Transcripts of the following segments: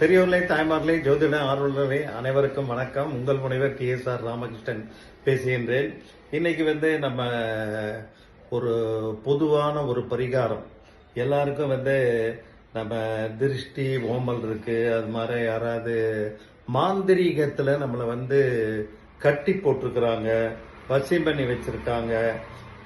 பெரியவர்களே தாய்மார்களே ஜோதிட ஆர்வலர்களே அனைவருக்கும் வணக்கம். உங்கள் முனைவர் டி எஸ் ஆர் ராமகிருஷ்ணன் பேசுகின்றேன். இன்னைக்கு வந்து நம்ம ஒரு பொதுவான ஒரு பரிகாரம். எல்லாருக்கும் வந்து நம்ம திருஷ்டி ஓமல் இருக்கு. அது மாதிரி யாராவது மாந்திரீகத்தில் நம்மளை வந்து கட்டி போட்டிருக்கிறாங்க வசியம் பண்ணி வச்சிருக்காங்க.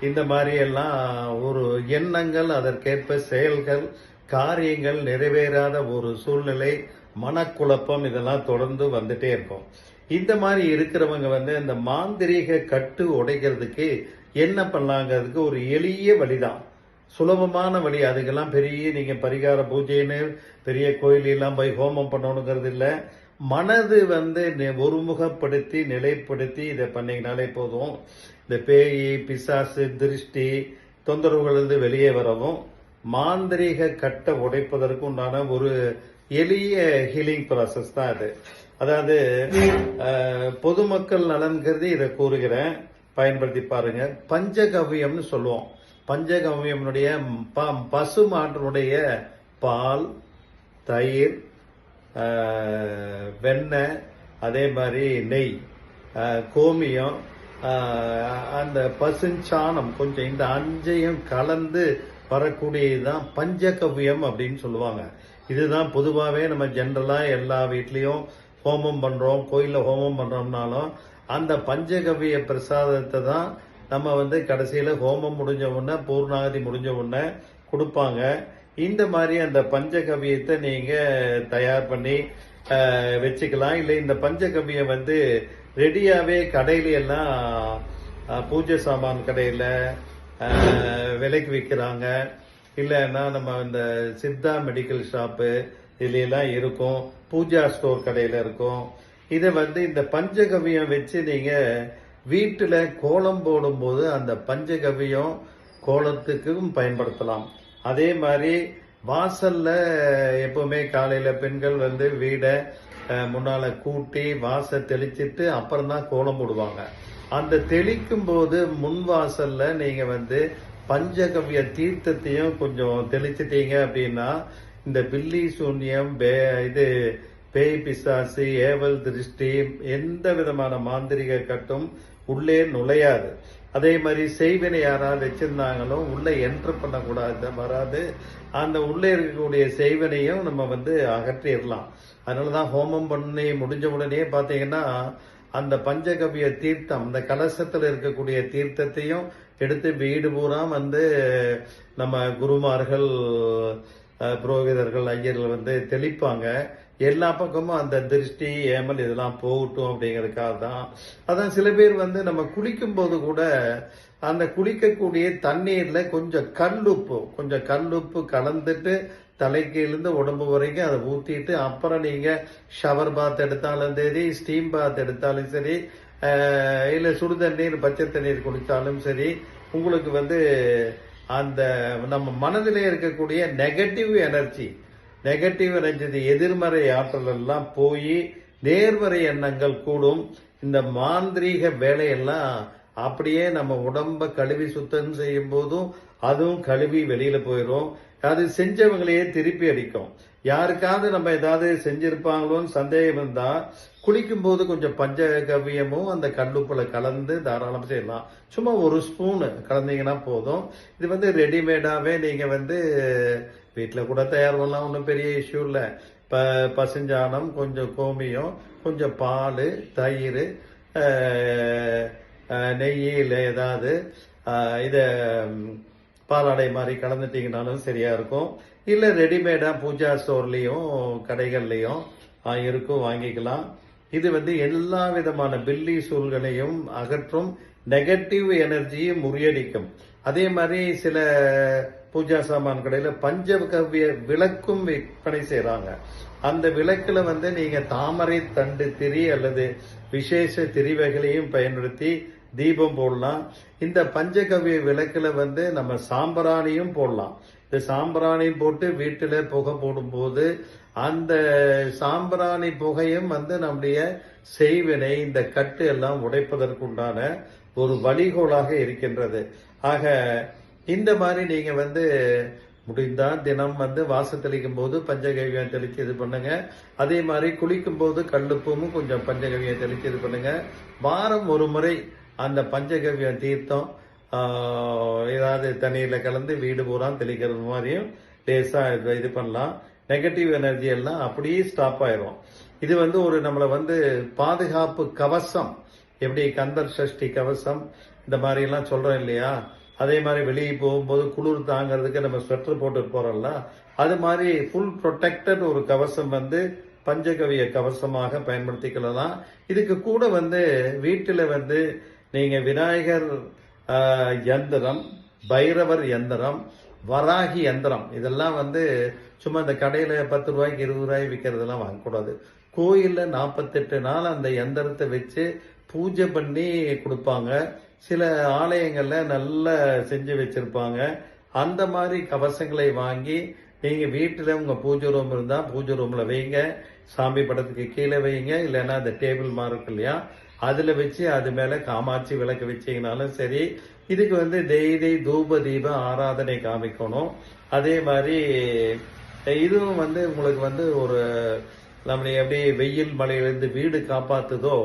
இந்த மாதிரி எல்லாம் ஒரு எண்ணங்கள் அதற்கேற்ப செயல்கள் காரியங்கள் நிறைவேறாத ஒரு சூழ்நிலை மனக்குழப்பம் இதெல்லாம் தொடர்ந்து வந்துட்டே இருக்கும். இந்த மாதிரி இருக்கிறவங்க வந்து இந்த மாந்திரீக கட்டு உடைக்கிறதுக்கு என்ன பண்ணலாங்கிறதுக்கு ஒரு எளிய வழிதான். சுலபமான வழி. அதுக்கெல்லாம் பெரிய நீங்க பரிகார பூஜைன்னு பெரிய கோயிலெல்லாம் போய் ஹோமம் பண்ணணுங்கிறது இல்லை. மனது வந்து ஒருமுகப்படுத்தி நிலைப்படுத்தி இதை பண்ணீங்கனாலே போதும். இந்த பேய் பிசாசு திருஷ்டி தொந்தரவுகள் இருந்து வெளியே வரவும் மாந்திரீக கட்டை உடைப்பதற்கு உண்டான ஒரு எளிய ஹீலிங் ப்ராசஸ் தான் அது. அதாவது பொதுமக்கள் நலன் கருதி இதை கூறுகிறேன். பயன்படுத்தி பாருங்க. பஞ்சகவ்யம்னு சொல்லுவோம். பஞ்சகவியம்னுடைய ப- பசு மாட்டினுடைய பால் தயிர் வெண்ணெய் அதே மாதிரி நெய் கோமியம் அந்த பசுஞ்சாணம் கொஞ்சம் இந்த அஞ்சையும் கலந்து வரக்கூடியதுதான் பஞ்சகவ்யம் அப்படின்னு சொல்லுவாங்க. இதுதான் பொதுவாகவே நம்ம ஜென்ரலாக எல்லா வீட்லேயும் ஹோமம் பண்ணுறோம் கோயிலில் ஹோமம் பண்ணுறோம்னாலும் அந்த பஞ்சகவ்ய பிரசாதத்தை தான் நம்ம வந்து கடைசியில் ஹோமம் முடிஞ்ச உடனே பூர்ணாகதி முடிஞ்ச உடனே கொடுப்பாங்க. இந்த மாதிரி அந்த பஞ்சகவ்யத்தை நீங்கள் தயார் பண்ணி வச்சுக்கலாம். இல்லை இந்த பஞ்சகவ்யம் வந்து ரெடியாகவே கடையில எல்லாம் பூஜை சாமான் கடையில் விலைக்கு விற்கிறாங்க இல்லைன்னா நம்ம இந்த சித்தா மெடிக்கல் ஷாப்பு இதுலாம் இருக்கும். பூஜா ஸ்டோர் கடையில் இருக்கும். இதை வந்து இந்த பஞ்சகவ்யம் வச்சு நீங்கள் வீட்டில் கோலம் போடும்போது அந்த பஞ்சகவ்யம் கோலத்துக்கும் பயன்படுத்தலாம். அதே மாதிரி வாசல்ல எப்பவுமே காலையில பெண்கள் வந்து வீடை முன்னால கூட்டி வாச தெளிச்சிட்டு அப்புறம் தான் கோலம் போடுவாங்க. அந்த தெளிக்கும் போது முன்வாசல்ல நீங்க வந்து பஞ்சகவிய தீர்த்தத்தையும் கொஞ்சம் தெளிச்சிட்டீங்க அப்படின்னா இந்த பில்லி சூன்யம் பே- இது பேய் பிசாசு ஏவல் திருஷ்டி எந்த விதமான மாந்திரிக கட்டும் உள்ளே நுழையாது. அதே மாதிரி செய்வினை யாராவது வச்சிருந்தாங்களோ உள்ளே என்ட்ரு பண்ணக்கூடாது வராது. அந்த உள்ளே இருக்கக்கூடிய செய்வினையும் நம்ம வந்து அகற்றிடலாம். அதனால தான் ஹோமம் பண்ணி முடிஞ்ச உடனே பார்த்தீங்கன்னா அந்த பஞ்சகவிய தீர்த்தம் அந்த கலசத்தில் இருக்கக்கூடிய தீர்த்தத்தையும் எடுத்து வீடு பூரா வந்து நம்ம குருமார்கள் புரோகிதர்கள் ஐயர்கள் வந்து தெளிப்பாங்க. எல்லா பக்கமும் அந்த திருஷ்டி ஏமல் இதெல்லாம் போகட்டும் அப்படிங்கிறதுக்காக தான். அதான் சில பேர் வந்து நம்ம குளிக்கும் போது கூட அந்த குளிக்கக்கூடிய தண்ணீரில் கொஞ்சம் கல்லுப்பு கொஞ்சம் கல்லுப்பு கலந்துட்டு தலைக்கு உடம்பு வரைக்கும் அதை ஊற்றிட்டு அப்புறம் நீங்கள் ஷவர் பாத் எடுத்தாலும் சரி ஸ்டீம் பாத் எடுத்தாலும் சரி இல்லை சுடு தண்ணீர் பச்சை தண்ணீர் குடித்தாலும் சரி உங்களுக்கு வந்து அந்த நம்ம மனதிலே இருக்கக்கூடிய நெகட்டிவ் எனர்ஜி நெகட்டிவ் எனர்ஜி எதிர்மறை ஆற்றல் எல்லாம் போய் நேர்மறை எண்ணங்கள் கூடும். இந்த மாந்திரீக வேலையெல்லாம் அப்படியே நம்ம உடம்ப கழுவி சுத்தம் செய்யும் போதும் அதுவும் கழுவி வெளியில போயிடும் அது செஞ்சவங்களையே திருப்பி அடிக்கும். யாருக்காவது நம்ம ஏதாவது செஞ்சிருப்பாங்களோன்னு சந்தேகம் இருந்தா குளிக்கும் போது கொஞ்சம் பஞ்சகவ்யமும் அந்த கல்லுப்பில் கலந்து தாராளமாக செய்யலாம். சும்மா ஒரு ஸ்பூனு கலந்தீங்கன்னா போதும். இது வந்து ரெடிமேடாவே நீங்க வந்து வீட்டில் கூட தயார் பண்ணலாம். ஒன்றும் பெரிய இஷ்யூ இல்லை. ப பசுஞ்சாணம் கொஞ்சம் கோமியம் கொஞ்சம் பால் தயிர் நெய் இல்லை ஏதாவது இதை பாலாடை மாதிரி கலந்துட்டிங்கனாலும் சரியாக இருக்கும். இல்லை ரெடிமேடாக பூஜா ஸ்டோர்லேயும் கடைகள்லேயும் இருக்கும் வாங்கிக்கலாம். இது வந்து எல்லா விதமான பில்லி சூழ்களையும் அகற்றும் நெகட்டிவ் எனர்ஜியை முறியடிக்கும். அதே மாதிரி சில பூஜா சாமான் பஞ்ச பஞ்சகவ்ய விளக்கும் விற்பனை செய்கிறாங்க அந்த விளக்கில் வந்து நீங்கள் தாமரை தண்டு திரி அல்லது விசேஷ திரிவகைகளையும் பயன்படுத்தி தீபம் போடலாம். இந்த பஞ்சகவிய விளக்கில் வந்து நம்ம சாம்பிராணியும் போடலாம். இந்த சாம்பிராணியும் போட்டு வீட்டில் புகை போடும்போது அந்த சாம்பிராணி புகையும் வந்து நம்முடைய செய்வினை இந்த கட்டு எல்லாம் உடைப்பதற்குண்டான ஒரு வழிகோலாக இருக்கின்றது. ஆக இந்த மாதிரி நீங்க வந்து முடிந்தால் தினம் வந்து வாச தெளிக்கும் போது பஞ்சகவியம் தெளித்து இது பண்ணுங்க. அதே மாதிரி குளிக்கும் போது கல்லுப்பும் கொஞ்சம் பஞ்சகவியம் தெளித்து இது பண்ணுங்க. வாரம் ஒரு முறை அந்த பஞ்சகவ்ய தீர்த்தம் ஏதாவது தண்ணியில் கலந்து வீடு பூரா தெளிக்கிறது மாதிரியும் லேசாக இது- இது பண்ணலாம். நெகட்டிவ் எனர்ஜி எல்லாம் அப்படியே ஸ்டாப் ஆயிரும். இது வந்து ஒரு நம்மளை வந்து பாதுகாப்பு கவசம். எப்படி கந்தர் சஷ்டி கவசம் இந்த மாதிரி எல்லாம் சொல்றோம் இல்லையா? அதே மாதிரி வெளியே போகும்போது குளிர் தாங்கிறதுக்கு நம்ம ஸ்வெட்டர் போட்டு போறோம்ல அது மாதிரி ஃபுல் ப்ரொடெக்டட் ஒரு கவசம் வந்து பஞ்சகவிய கவசமாக பயன்படுத்திக்கலாம் இதுக்கு கூட வந்து வீட்டில் வந்து நீங்கள் விநாயகர் யந்திரம் பைரவர் யந்திரம் வராகி யந்திரம் இதெல்லாம் வந்து சும்மா இந்த கடையில் பத்து ரூபாய்க்கு இருபது ரூபாய்க்கு விற்கிறதெல்லாம் வாங்கக்கூடாது. கோயிலில் நாற்பத்தெட்டு நாள் அந்த யந்திரத்தை வச்சு பூஜை பண்ணி கொடுப்பாங்க. சில ஆலயங்களில் நல்லா செஞ்சு வச்சுருப்பாங்க. அந்த மாதிரி கவசங்களை வாங்கி நீங்கள் வீட்டில் உங்கள் பூஜை ரூம் இருந்தால் பூஜை ரூமில் வைங்க. சாமி படத்துக்கு கீழே வைங்க. இல்லைன்னா அந்த டேபிள் மாதிரி இருக்கு இல்லையா? அதுல வச்சு அது மேல காமாட்சி விளக்கு வச்சீங்கனாலும் சரி இதுக்கு வந்து டெய்லி தூப தீப ஆராதனை காமிக்கணும். அதே மாதிரி இதுவும் வந்து உங்களுக்கு வந்து ஒரு நம்மளை எப்படி வெயில் மழையிலிருந்து வீடு காப்பாத்துதோ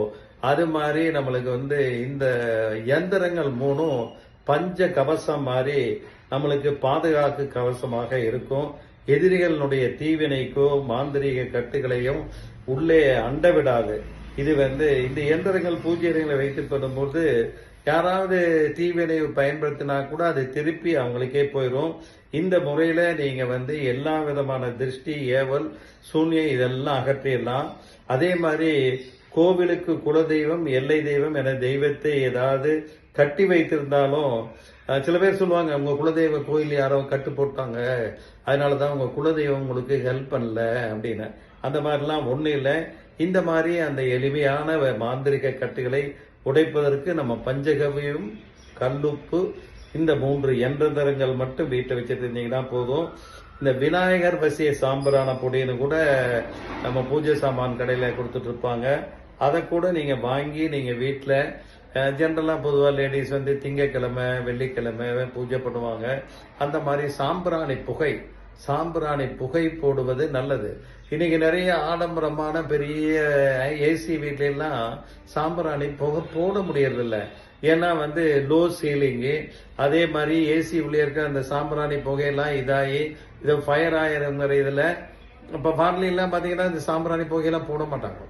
அது மாதிரி நம்மளுக்கு வந்து இந்த இயந்திரங்கள் மூணும் பஞ்ச கவசம் மாதிரி நம்மளுக்கு பாதுகாப்பு கவசமாக இருக்கும். எதிரிகளுடைய தீவினைக்கோ மாந்திரீக கட்டுகளையும் உள்ளே அண்ட விடாது இது வந்து இந்த இயந்திரங்கள் பூஜ்யங்களை வைத்து பண்ணும்போது யாராவது தீவினை பயன்படுத்தினா கூட அது திருப்பி அவங்களுக்கே போயிடும் இந்த முறையில நீங்க வந்து எல்லா விதமான திருஷ்டி ஏவல் சூன்யம் இதெல்லாம் அகற்றிடலாம். அதே மாதிரி கோவிலுக்கு குலதெய்வம் எல்லை தெய்வம் என தெய்வத்தை ஏதாவது கட்டி வைத்திருந்தாலும் சில பேர் சொல்லுவாங்க உங்க குலதெய்வ கோயில் யாரோ கட்டு போட்டாங்க. அதனால தான் உங்க குலதெய்வம் உங்களுக்கு ஹெல்ப் பண்ணல அப்படின்னு. அந்த மாதிரிலாம் ஒன்றும் இல்லை. இந்த மாதிரி அந்த எளிமையான வ- மாந்திரிக கட்டுகளை உடைப்பதற்கு நம்ம பஞ்சகவியம் கல்லுப்பு இந்த மூன்று எந்திரங்கள் மட்டும் வீட்டை வச்சுருந்தீங்கன்னா போதும். இந்த விநாயகர் வசிய சாம்பிரான பொடின்னு கூட நம்ம பூஜை சாமான் கடையில் கொடுத்துட்ருப்பாங்க அதை கூட நீங்கள் வாங்கி நீங்கள் வீட்டில் ஜென்ரலாக பொதுவாக லேடிஸ் வந்து திங்கக்கிழமை வெள்ளிக்கிழமை பூஜை பண்ணுவாங்க. அந்த மாதிரி சாம்பிராணி புகை சாம்பிராணி புகை போடுவது நல்லது. இன்னைக்கு நிறைய ஆடம்பரமான பெரிய ஏசி வீட்லாம் சாம்பிராணி புகை போட முடியறதில்ல. ஏன்னா வந்து லோ சீலிங்கு அதே மாதிரி ஏசி உள்ளே இருக்க அந்த சாம்பிராணி புகையெல்லாம் இதாகி இது ஃபயர் ஆயிருங்கிற இதில். இப்போ எல்லாம் பார்த்தீங்கன்னா இந்த சாம்பிராணி புகையெல்லாம் போட மாட்டாங்க.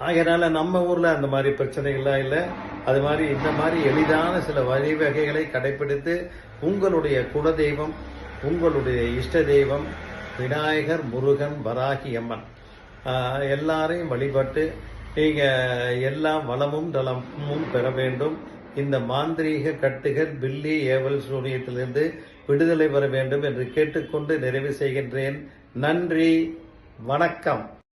ஆகையினால நம்ம ஊர்ல அந்த மாதிரி பிரச்சனைகள்லாம் இல்லை. அது மாதிரி இந்த மாதிரி எளிதான சில வழிவகைகளை கடைபிடித்து உங்களுடைய குலதெய்வம் உங்களுடைய இஷ்ட தெய்வம் விநாயகர் முருகன் வராகி அம்மன் எல்லாரையும் வழிபட்டு நீங்கள் எல்லா வளமும் நலமும் பெற வேண்டும். இந்த மாந்திரீக கட்டுகள் பில்லி ஏவல் சூனியத்திலிருந்து விடுதலை பெற வேண்டும் என்று கேட்டுக்கொண்டு நிறைவு செய்கின்றேன். நன்றி. வணக்கம்.